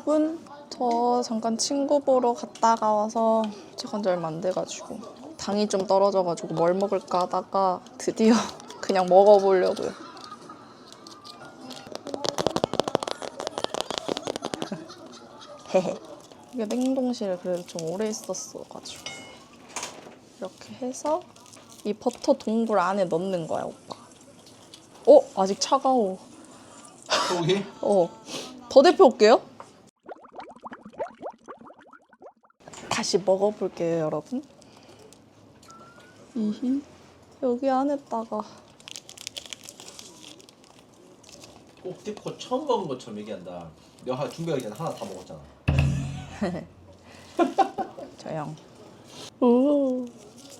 여러분 저 잠깐 친구 보러 갔다가 와서 도착한 지 얼마 안 돼가지고 당이 좀 떨어져가지고 뭘 먹을까 하다가 드디어 그냥 먹어보려고요. 이게 냉동실에 그래도 좀 오래 있었어가지고 이렇게 해서 이 버터 동굴 안에 넣는 거야 오빠. 어 아직 차가워. 소고기? 어. 더 데펴 올게요. 다시 먹어볼게요, 여러분. 이히. 여기 안에다가. 꼭 디코 처음 먹은 것처럼 얘기한다. 내가 하- 준비하기 전에 하나 다 먹었잖아. 조용. 오.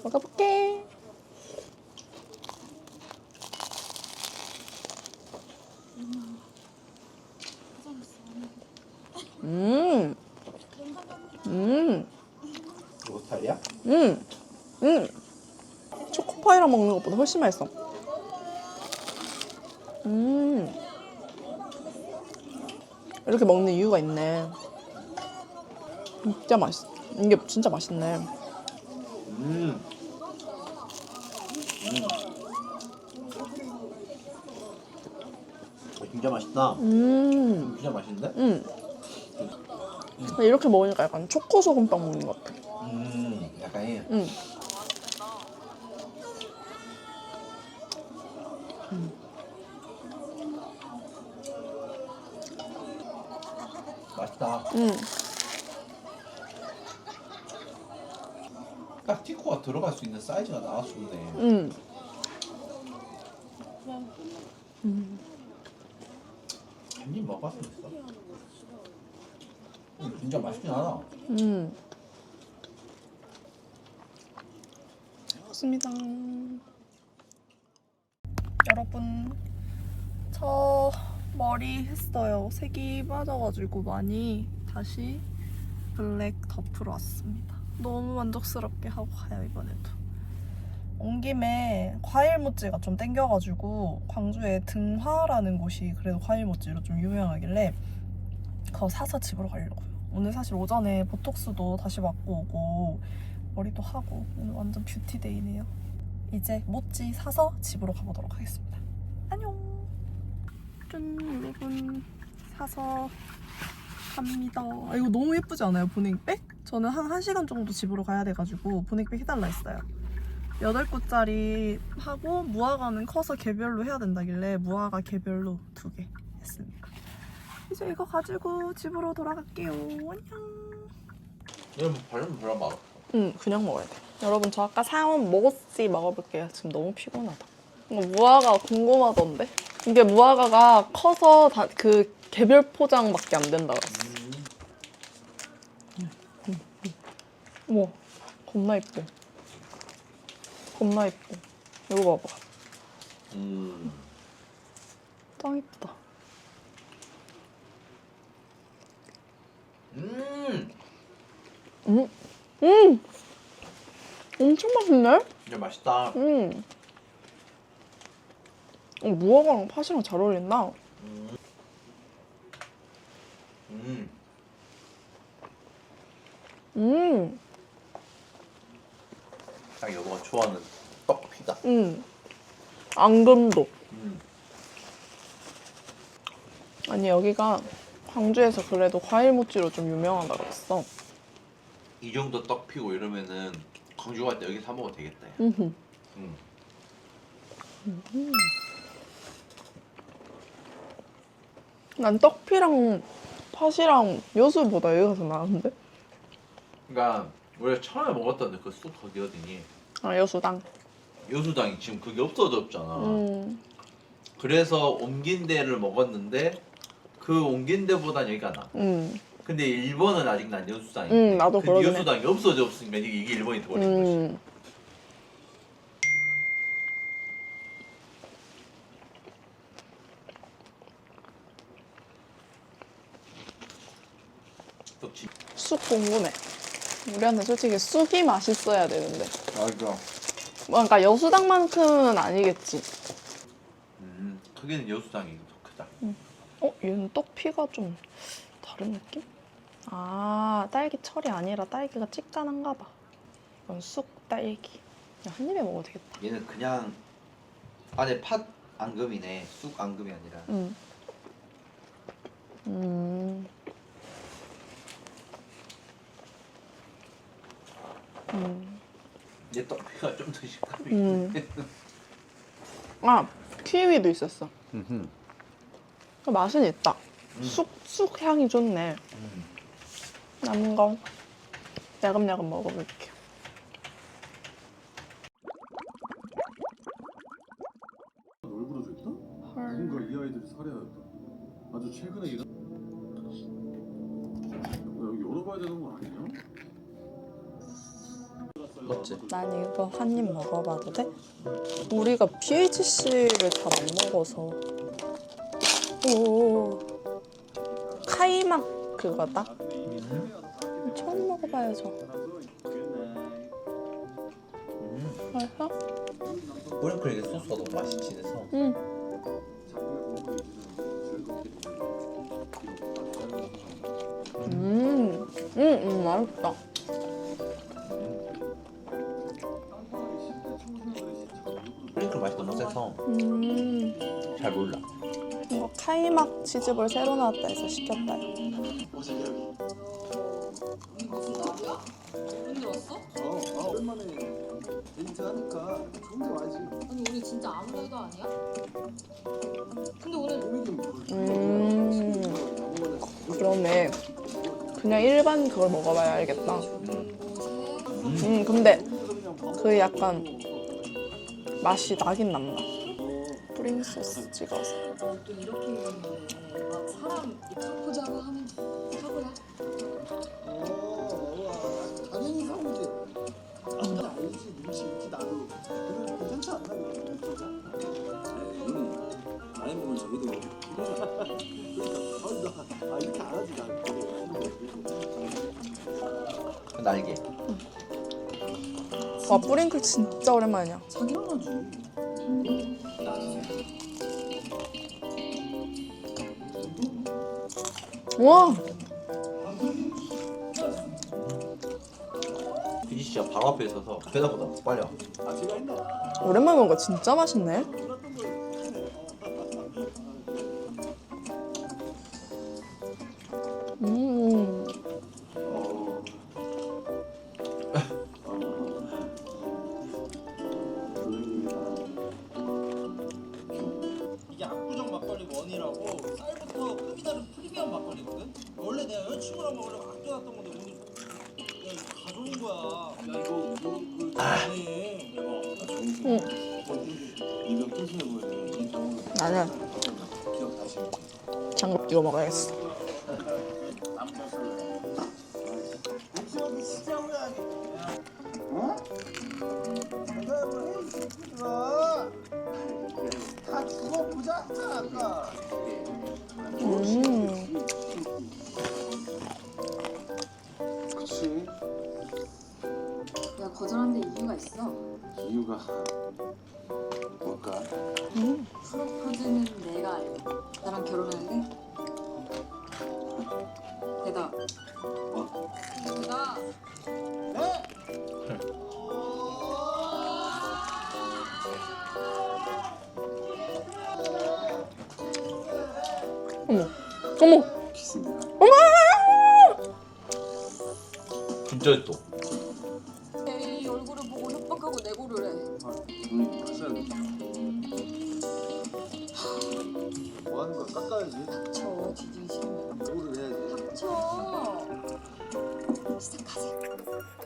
먹어볼게. 음. 음. 스타일이야? 음, 음. 초코파이랑 먹는 것보다 훨씬 맛있어. 음. 이렇게 먹는 이유가 있네. 진짜 맛있. 이게 진짜 맛있네. 음. 음. 어, 진짜 맛있다. 음, 진짜 맛있는데? 음. 이렇게 먹으니까 약간 초코 소금빵 먹는 것 같아. 음. 약간 이 음. 맛있다. 음. 딱 티코가 들어갈 수 있는 사이즈가 나와서 좋네. 음. 한입 먹었으면 됐어. 음, 진짜 맛있긴 하다. 음. 좋습니다. 여러분, 저 머리 했어요. 색이 빠져가지고 많이 다시 블랙 덮으러 왔습니다. 너무 만족스럽게 하고 가요, 이번에도. 온 김에 과일 모찌가 좀 땡겨가지고 광주에 등화라는 곳이 그래도 과일 모찌로 좀 유명하길래 그거 사서 집으로 가려고요. 오늘 사실 오전에 보톡스도 다시 맞고 오고 머리도 하고 오늘 완전 뷰티데이네요. 이제 모찌 사서 집으로 가보도록 하겠습니다. 안녕. 짠 여러분 사서 갑니다. 아, 이거 너무 예쁘지 않아요 보냉백? 저는 한 1시간 정도 집으로 가야 돼가지고 보냉백 해달라 했어요. 8구짜리 하고 무화과는 커서 개별로 해야 된다길래 무화과 개별로 두 개 했습니다. 이제 이거 가지고 집으로 돌아갈게요. 안녕. 여러분 발음 별로 맛. 응, 그냥 먹어야 돼. 여러분, 저 아까 사온 모찌 먹어볼게요. 지금 너무 피곤하다. 이거 무화과 궁금하던데? 이게 무화과가 커서 다, 그 개별 포장밖에 안 된다 그랬어. 어머, 겁나 이뻐. 겁나 이뻐. 이거 봐봐. 음. 짱 이쁘다. 음. 음, 음, 엄청 맛있네. 진짜 맛있다. 음. 어, 무화과랑 팥이랑 잘 어울린다. 음. 음. 음, 딱 여보가 좋아하는 떡피다. 음. 앙금도. 음. 아니, 여기가 광주에서 그래도 과일 모찌로 좀 유명하다 그랬어. 이 정도 떡 피고 이러면은 광주 갈 때 여기 사 먹어도 되겠다. 야. 음. 음. 난 떡피랑 팥이랑 여수보다 여기가 더 나은데? 그러니까 우리가 처음에 먹었던 그쑥 거기 어디니? 아, 여수당. 여수당이 지금 그게 없어졌잖아. 음. 그래서 옮긴 데를 먹었는데 그 옮긴 데보단 여기가 나. 음. 근데 일본은 아직 난 여수당이. 음, 나도 근데 그러긴 해. 여수당이 없어져 없으니까 이게 이게 일본이 돼버린 거지. 음. 또 지. 쑥 궁금해. 우리한테 솔직히 쑥이 맛있어야 되는데. 맞아. 그러니까 여수당만큼은 아니겠지. 음, 크기는 여수당이 더 크다. 어, 얘는 떡 피가 좀 다른 느낌? 아 딸기 철이 아니라 딸기가 찌깐한가 봐. 이건 쑥 딸기. 그냥 한 입에 먹어도 되겠다. 얘는 그냥 안에 팥 앙금이네. 쑥 앙금이 아니라. 음. 음. 음. 얘 떡피가 좀 더 식감이. 음. 아 키위도 있었어. 음. 그 맛은 있다. 음. 쑥, 쑥 향이 좋네. 음. 남은 거 야금야금 먹어볼게요. 얼굴어져 있다? 헐. 누군가 이 아이들이 살해하였다. 아주 최근에 일어. 어, 여기 열어봐야 되는 거 아니냐? 맞지? 난 이거 한 입 먹어봐도 돼? 우리가 BHC를 잘 안 먹어서. 오. 카이막 그거다. 음. 처음 먹어봐야죠. 음. 맛있어? 브링클 이게 소스가 너무 맛이 진해서. 응. 음. 음, 음, 맛있다. 브링클 맛이 너무 세서 음. 잘 몰라. 카이막 치즈볼 새로 나왔다 해서 시켰다. 언제 왔어? 어. 아니 우리 진짜 아무 데도 아니야? 근데 오늘 음. 그러네. 그냥 일반 그걸 먹어봐야 알겠다. 음, 근데 그 약간 맛이 나긴 난다. 뿌링 소스 찍어서. 또 이렇게 막 사람 보자고 하면 사고야? 어, 당연히 사오지. 아, 알지, 눈치 있지, 나도. 그래도 괜찮지 않나, 이거? 많이 먹으면 저희도 그러니까, 아, 나, 아, 이렇게 안 하지, 나. 날개. 와, 뿌링클 진짜 오랜만이야. 자기 하나지 와, 비지 씨가 바로 앞에 있어서 배나보다 빨리 와. 아, 제가 했나? 오랜만에 먹은 거 진짜 맛있네. 막걸리거든 원래 내가 여자친구랑 먹으려고 아껴놨던 건데 오늘 야 이거 가져온 거야 야 이거 이거 이거 내가 응. 이병. 이 병은 나는. 장갑 끼고 먹어야겠어. 얼굴을 보고 협박하고 내고를 해. 뭐 하는 거야? 깎아야지. 저 뒤지기 싫으면 뭐를 해야지. 시작하자 바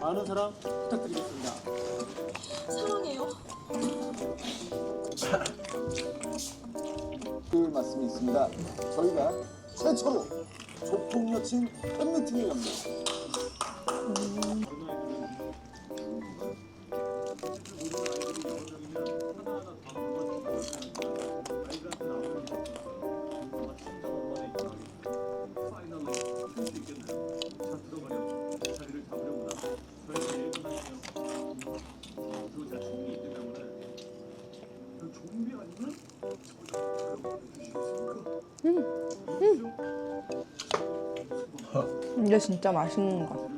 많은 사랑 부탁드리겠습니다. 사랑해요 그 말씀이 있습니다. 저희가 최초로 조폭 여친 팬미팅을 엽니다. 이게 진짜 맛있는 거. 빨리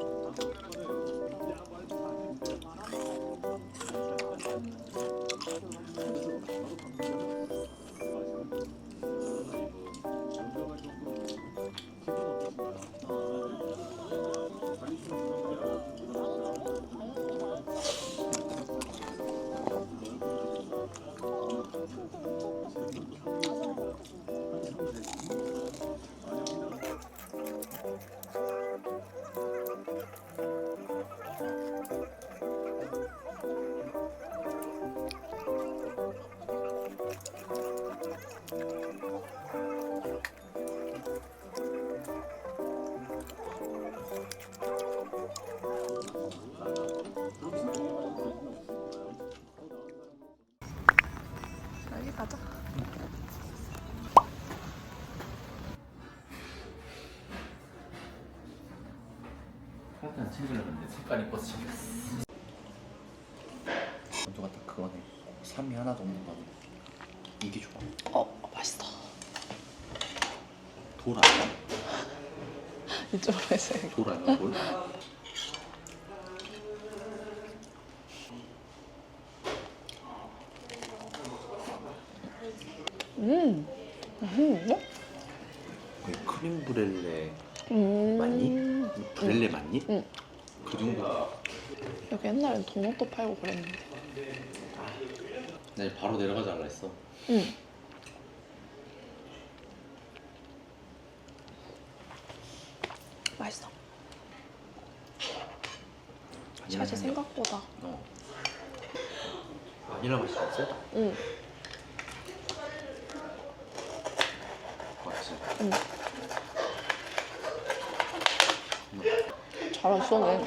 가자. 일단 챙기려는데 색깔 이뻐서 챙겼어. 전투가 딱 그거네. 삶이 하나도 없는 거네. 이게 좋아. 어, 맛있어. 돌 아니야? 이쪽으로 해서 돌 아니야? 돌? 음, 맛있는데? 거의 크림 브렐레 음. 맞니? 브렐레 맞니? 응. 그 정도. 여기 옛날엔 도넛도 팔고 그랬는데. 나 바로 내려가자 할라 했어. 응. 맛있어. 사실 생각보다. 어. 바닐라 맛이 좀 세다. 응. 맞지? 응. 잘안 쏘네.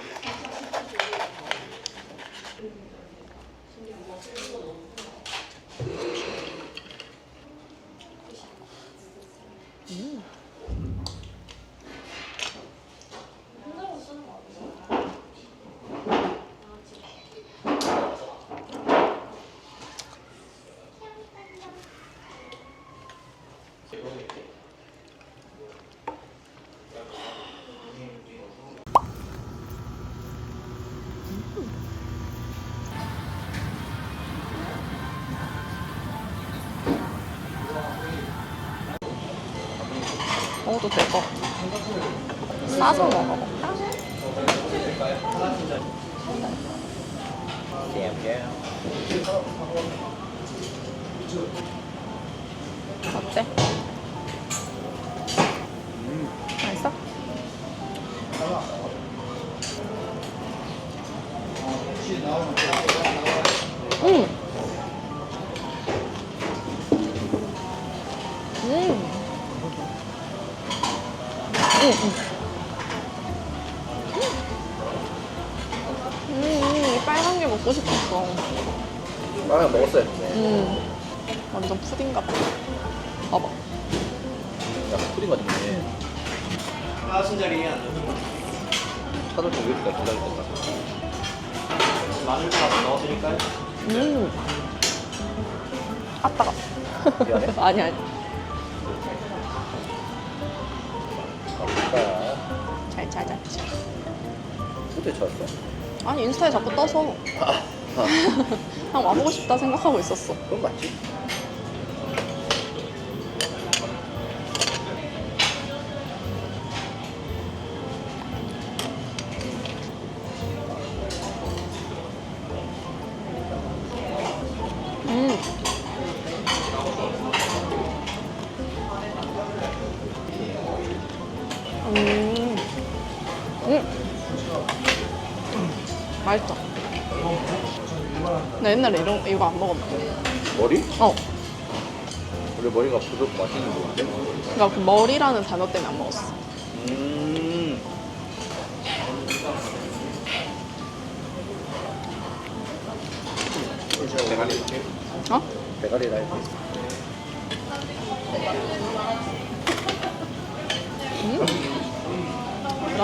먹어도 될 거. 싸서 먹어볼까? 어때? 음. 음. 응, 응. 미안해. 아니, 아니. 가볼까? 잘 찾았지. 어떻게 찾았어? 아니, 인스타에 자꾸 떠서. 아, 아 그냥 와보고 싶다 생각하고 있었어. 그건 맞지? 음. 맛있다. 나 옛날에 이런 이거 안 먹었는데. 머리? 어. 그래 머리가 부드럽고 맛있는 거 같아. 그러니까 그 머리라는 단어 때문에 안 먹었어. 음. 대가리 이렇게. 어? 대가리라 이렇게.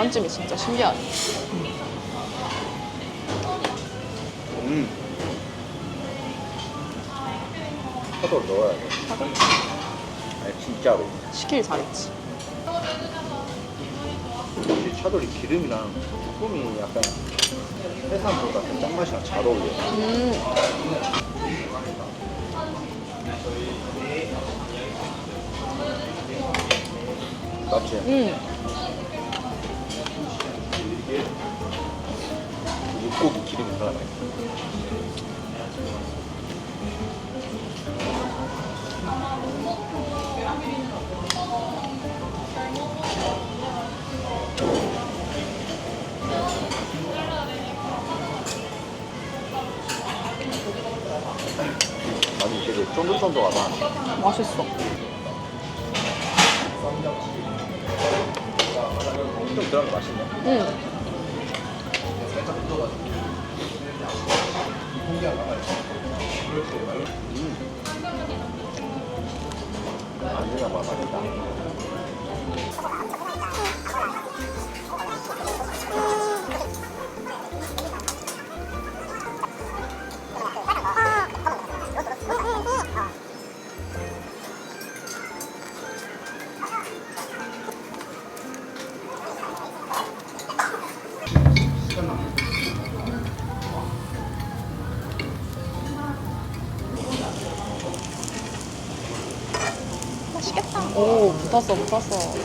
계란찜이 진짜 신기하네. 음. 파도를 넣어야 돼. 아니 진짜로. 시킬 잘했지. 역시 차돌이 기름이랑 조금이 약간 해산보다 그 짠맛이랑 잘 어울려. 음, 맞지? 음. 들어가네. 아니 되게 쫀득쫀득하다. 맛있어. 좀 들어가면 맛있네. 음. 안주가 맛있다. 오, 붙었어, 붙었어.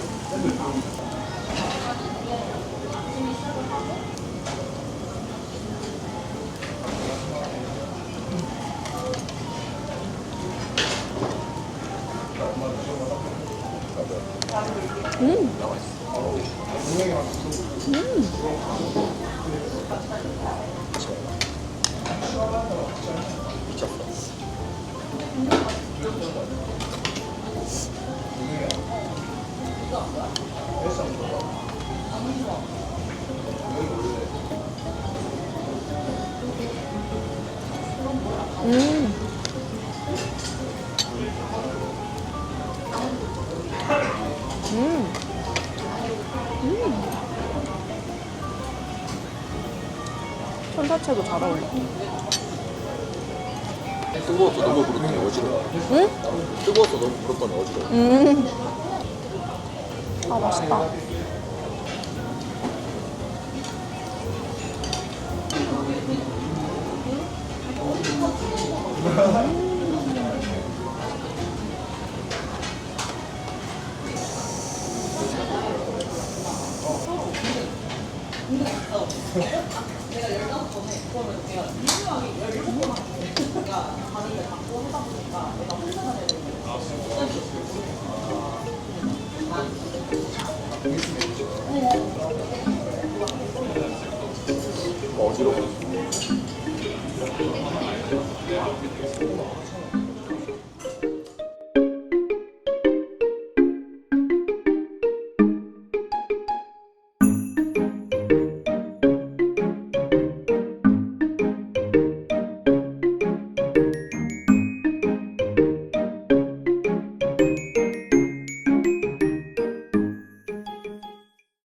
음. 음. 음. 음. 천사채도 잘 어울려. 뜨거워서 너무 부르더니 어지러워. 응? 뜨거워서 너무 부르더니 어지러워. 음. 아, 맛있다. 어